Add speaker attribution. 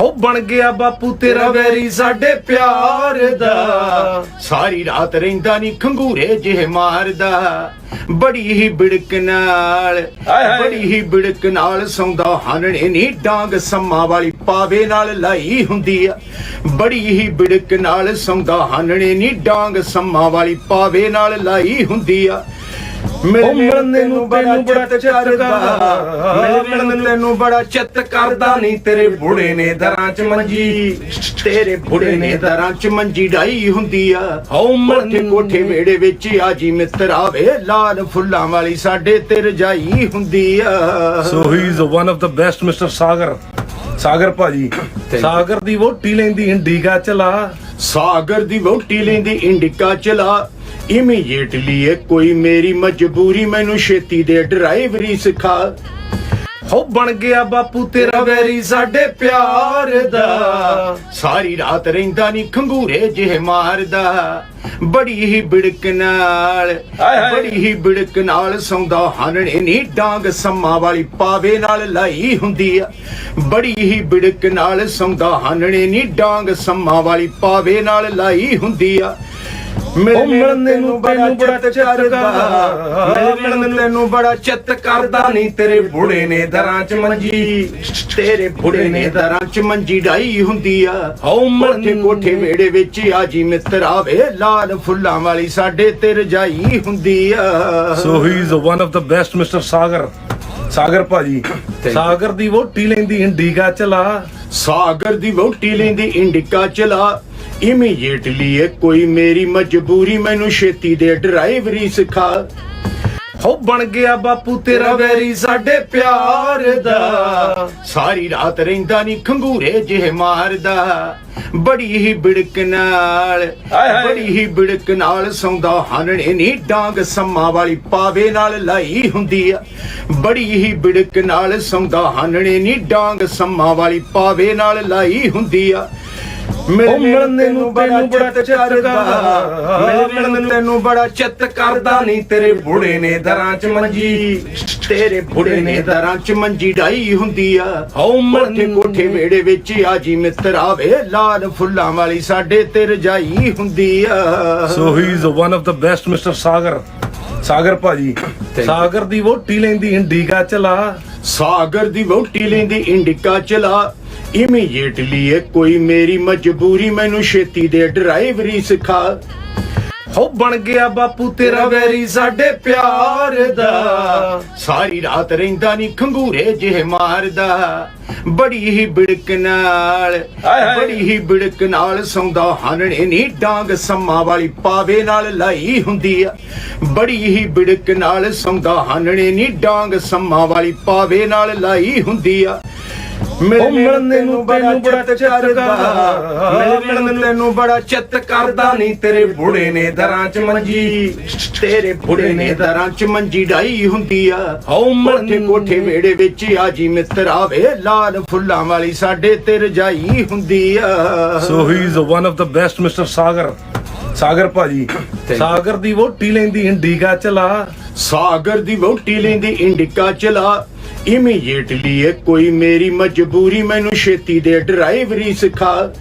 Speaker 1: ਹੋ ਬਣ ਗਿਆ ਬਾਪੂ ਤੇਰਾ ਵੈਰੀ ਸਾਡੇ ਪਿਆਰ ਦਾ। ਸਾਰੀ ਰਾਤ ਰਹਿੰਦਾ ਨਹੀਂ ਖੰਗੂਰੇ ਜਿਹੇ ਮਾਰਦਾ। ਬੜੀ ਹੀ ਬਿੜਕ ਨਾਲ। ਬੜੀ ਹੀ ਬਿੜਕ ਨਾਲ ਸੌਂਦਾ ਹਾਨਣੇ ਨੀ ਡਾਂਗ ਸੰਮਾ ਵਾਲੀ ਪਾਵੇ ਨਾਲ ਲਾਈ ਹੁੰਦੀ ਆ। ਬੜੀ ਹੀ ਬਿੜਕ ਨਾਲ ਸੌਂਦਾ ਹਾਨਣੇ ਨੀ ਡਾਂਗ ਸੰਮਾ ਵਾਲੀ ਪਾਵੇ ਨਾਲ ਲਾਈ ਹੁੰਦੀ ਆ।
Speaker 2: ਉਹ ਮਿਲਣ ਤੈਨੂੰ ਤੈਨੂੰ ਬੜਾ ਚਿੱਤ ਕਰਦਾ।
Speaker 1: ਮਿਲਣ
Speaker 2: ਮਿਲਣ ਤੈਨੂੰ ਬੜਾ ਚਿੱਤ ਕਰਦਾ। ਨਹੀਂ ਤੇਰੇ ਬੁੜੇ ਨੇ ਦਰਾਂ ਚ ਮੰਜੀ।
Speaker 1: ਤੇਰੇ ਬੁੜੇ ਨੇ ਦਰਾਂ ਚ ਮੰਜੀ ਡਾਈ ਹੁੰਦੀ ਆ।
Speaker 2: ਹਉ
Speaker 1: ਕੋਠੇ ਕੋਠੇ ਵੇੜੇ ਵਿੱਚ ਆ ਜੀ ਮਿੱਤਰ ਆਵੇ। ਲਾਲ ਫੁੱਲਾਂ ਵਾਲੀ ਸਾਡੇ ਤੇ ਰਜਾਈ ਹੁੰਦੀ ਆ।
Speaker 2: So he is one of the best mister Sagar Sagar ਭਾਜੀ. ਸਾਗਰ ਦੀ ਵੋਟੀ ਲੈਂਦੀ ਇੰਡੀਗਾ ਚਲਾ।
Speaker 1: ਸਾਗਰ ਦੀ ਵੋਟੀ ਲੈਂਦੀ ਇੰਡਿਕਾ ਚਲਾ। ਇਮੀਡੀਏਟਲੀ ਇਹ ਕੋਈ ਮੇਰੀ ਮਜਬੂਰੀ ਮੈਨੂੰ ਛੇਤੀ ਦੇ ਡਰਾਈਵਰੀ ਸਿਖਾ।
Speaker 2: ਹੋ ਬਣ ਗਿਆ ਬਾਪੂ ਤੇਰਾ ਵੈਰੀ ਸਾਡੇ ਪਿਆਰ ਦਾ।
Speaker 1: ਸਾਰੀ ਰਾਤ ਰਹਿੰਦਾ ਨਹੀਂ ਖੰਗੂਰੇ ਜਿਹੇ ਮਾਰਦਾ। ਬੜੀ ਹੀ ਬਿੜਕ ਨਾਲ। ਬੜੀ ਹੀ ਬਿੜਕ ਨਾਲ ਸੌਂਦਾ। ਹਾਨਣੇ ਨੀ ਡਾਂਗ ਸੰਮਾ ਵਾਲੀ ਪਾਵੇ ਨਾਲ ਲਾਈ ਹੁੰਦੀ ਆ। ਬੜੀ ਹੀ ਬਿੜਕ ਨਾਲ ਸੌਂਦਾ। ਹਾਨਣੇ ਨੀ ਡਾਂਗ ਸੰਮਾ ਵਾਲੀ ਪਾਵੇ ਨਾਲ ਲਾਈ ਹੁੰਦੀ ਆ।
Speaker 2: ਉਹ ਮਿਲਣ ਤੈਨੂੰ ਤੈਨੂੰ ਬੜਾ ਚਿੱਤ ਕਰਦਾ। ਮਿਲਣ ਤੈਨੂੰ ਬੜਾ ਚਿੱਤ ਕਰਦਾ। ਨਹੀਂ ਤੇਰੇ ਬੁੜੇ ਨੇ ਦਰਾਂ ਚ ਮੰਜੀ।
Speaker 1: ਤੇਰੇ ਬੁੜੇ ਨੇ ਦਰਾਂ ਚ ਮੰਜੀ ਡਾਈ ਹੁੰਦੀ ਆ।
Speaker 2: ਹਉ
Speaker 1: ਕੋਠੇ ਕੋਠੇ ਵੇੜੇ ਵਿੱਚ ਆ ਜੀ ਮਿੱਤਰ ਆਵੇ। ਲਾਲ ਫੁੱਲਾਂ ਵਾਲੀ ਸਾਡੇ ਤੇ ਰਜਾਈ ਹੁੰਦੀ ਆ।
Speaker 2: So he is one of the best mister Sagar Sagar ਭਾਜੀ. ਸਾਗਰ ਦੀ ਵੋਟੀ ਲੈਂਦੀ ਇੰਡੀਗਾ ਚਲਾ।
Speaker 1: ਸਾਗਰ ਦੀ ਵੋਟੀ ਲੈਂਦੀ ਇੰਡਿਕਾ ਚਲਾ। ਇਮੀਡੀਏਟਲੀ ਇਹ ਕੋਈ ਮੇਰੀ ਮਜਬੂਰੀ ਮੈਨੂੰ ਛੇਤੀ ਦੇ ਡਰਾਈਵਰੀ ਸਿਖਾ।
Speaker 2: ਹੋ ਬਣ ਗਿਆ ਬਾਪੂ ਤੇਰਾ ਵੈਰੀ ਸਾਡੇ ਪਿਆਰ ਦਾ।
Speaker 1: ਸਾਰੀ ਰਾਤ ਰਹਿੰਦਾ ਨਹੀਂ ਖੰਗੂਰੇ ਜਿਹੇ ਮਾਰਦਾ। ਬੜੀ ਹੀ ਬਿੜਕ ਨਾਲ। ਬੜੀ ਹੀ ਬਿੜਕ ਨਾਲ ਸੌਂਦਾ। ਹਾਨਣੇ ਨੀ ਡਾਂਗ ਸੰਮਾ ਵਾਲੀ ਪਾਵੇ ਨਾਲ ਲਾਈ ਹੁੰਦੀ ਆ। ਬੜੀ ਹੀ ਬਿੜਕ ਨਾਲ ਸੌਂਦਾ। ਹਾਨਣੇ ਨੀ ਡਾਂਗ ਸੰਮਾ ਵਾਲੀ ਪਾਵੇ ਨਾਲ ਲਾਈ ਹੁੰਦੀ ਆ।
Speaker 2: ਮਿਲਣ ਤੈਨੂੰ ਤੈਨੂੰ ਬੜਾ ਚਿੱਤ ਕਰਦਾ। ਮਿਲਣ ਤੈਨੂੰ ਬੜਾ ਚਿੱਤ ਕਰਦਾ। ਨਹੀਂ ਤੇਰੇ ਬੁੜੇ ਨੇ ਦਰਾਂ ਚ ਮੰਜੀ।
Speaker 1: ਤੇਰੇ ਬੁੜੇ ਨੇ ਦਰਾਂ ਚ ਮੰਜੀ ਡਾਈ ਹੁੰਦੀ ਆ।
Speaker 2: ਹਉ
Speaker 1: ਕੋਠੇ ਕੋਠੇ ਵੇੜੇ ਵਿੱਚ ਆ ਜੀ ਮਿੱਤਰ ਆਵੇ। ਲਾਲ ਫੁੱਲਾਂ ਵਾਲੀ ਸਾਡੇ ਤੇ ਰਜਾਈ ਹੁੰਦੀ ਆ।
Speaker 2: So he is one of the best mister Sagar Sagar ਭਾਜੀ. ਸਾਗਰ ਦੀ ਵੋਟੀ ਲੈਂਦੀ ਇੰਡੀਗਾ ਚਲਾ।
Speaker 1: ਸਾਗਰ ਦੀ ਵੋਟੀ ਲੈਂਦੀ ਇੰਡਿਕਾ ਚਲਾ। ਇਮੀਡੀਏਟਲੀ ਇਹ ਕੋਈ ਮੇਰੀ ਮਜਬੂਰੀ ਮੈਨੂੰ ਛੇਤੀ ਦੇ ਡਰਾਈਵਰੀ ਸਿਖਾ।
Speaker 2: ਹੋ ਬਣ ਗਿਆ ਬਾਪੂ ਤੇਰਾ ਵੈਰੀ ਸਾਡੇ ਪਿਆਰ ਦਾ।
Speaker 1: ਸਾਰੀ ਰਾਤ ਰਹਿੰਦਾ ਨਹੀਂ ਖੰਗੂਰੇ ਜਿਹੇ ਮਾਰਦਾ। ਬੜੀ ਹੀ ਬਿੜਕ ਨਾਲ। ਬੜੀ ਹੀ ਬਿੜਕ ਨਾਲ ਸੌਂਦਾ ਹਾਨਣੇ ਨੀ ਡਾਂਗ ਸੰਮਾ ਵਾਲੀ ਪਾਵੇ ਨਾਲ ਲਾਈ ਹੁੰਦੀ ਆ। ਬੜੀ ਹੀ ਬਿੜਕ ਨਾਲ ਸੌਂਦਾ ਹਾਨਣੇ ਨੀ ਡਾਂਗ ਸੰਮਾ ਵਾਲੀ ਪਾਵੇ ਨਾਲ ਲਾਈ ਹੁੰਦੀ ਆ।
Speaker 2: ਮਿਲਣ ਤੈਨੂੰ ਤੈਨੂੰ ਬੜਾ ਚਿੱਤ ਕਰਦਾ। ਮਿਲਣ ਤੈਨੂੰ ਬੜਾ ਚਿੱਤ ਕਰਦਾ। ਨਹੀਂ ਤੇਰੇ ਬੁੜੇ ਨੇ ਦਰਾਂ ਚ ਮੰਜੀ।
Speaker 1: ਤੇਰੇ ਬੁੜੇ ਨੇ ਦਰਾਂ ਚ ਮੰਜੀ ਡਾਈ ਹੁੰਦੀ ਆ।
Speaker 2: ਹਉ
Speaker 1: ਕੋਠੇ ਕੋਠੇ ਵੇੜੇ ਵਿੱਚ ਆ ਜੀ ਮਿੱਤਰ ਆਵੇ। ਲਾਲ ਫੁੱਲਾਂ ਵਾਲੀ ਸਾਡੇ ਤੇ ਰਜਾਈ ਹੁੰਦੀ ਆ।
Speaker 2: So he is one of the best mister Sagar Sagar ਭਾਜੀ. ਸਾਗਰ ਦੀ ਵੋਟੀ ਲੈਂਦੀ ਇੰਡੀਗਾ ਚਲਾ
Speaker 1: ਸਾਗਰ ਦੀ ਵੋਟੀ ਲੈਂਦੀ ਇੰਡਿਕਾ ਚਲਾ ਇਮੀਡੀਏਟਲੀ ਇਹ ਕੋਈ ਮੇਰੀ ਮਜਬੂਰੀ ਮੈਨੂੰ ਛੇਤੀ ਦੇ ਡਰਾਈਵਰੀ ਸਿਖਾ।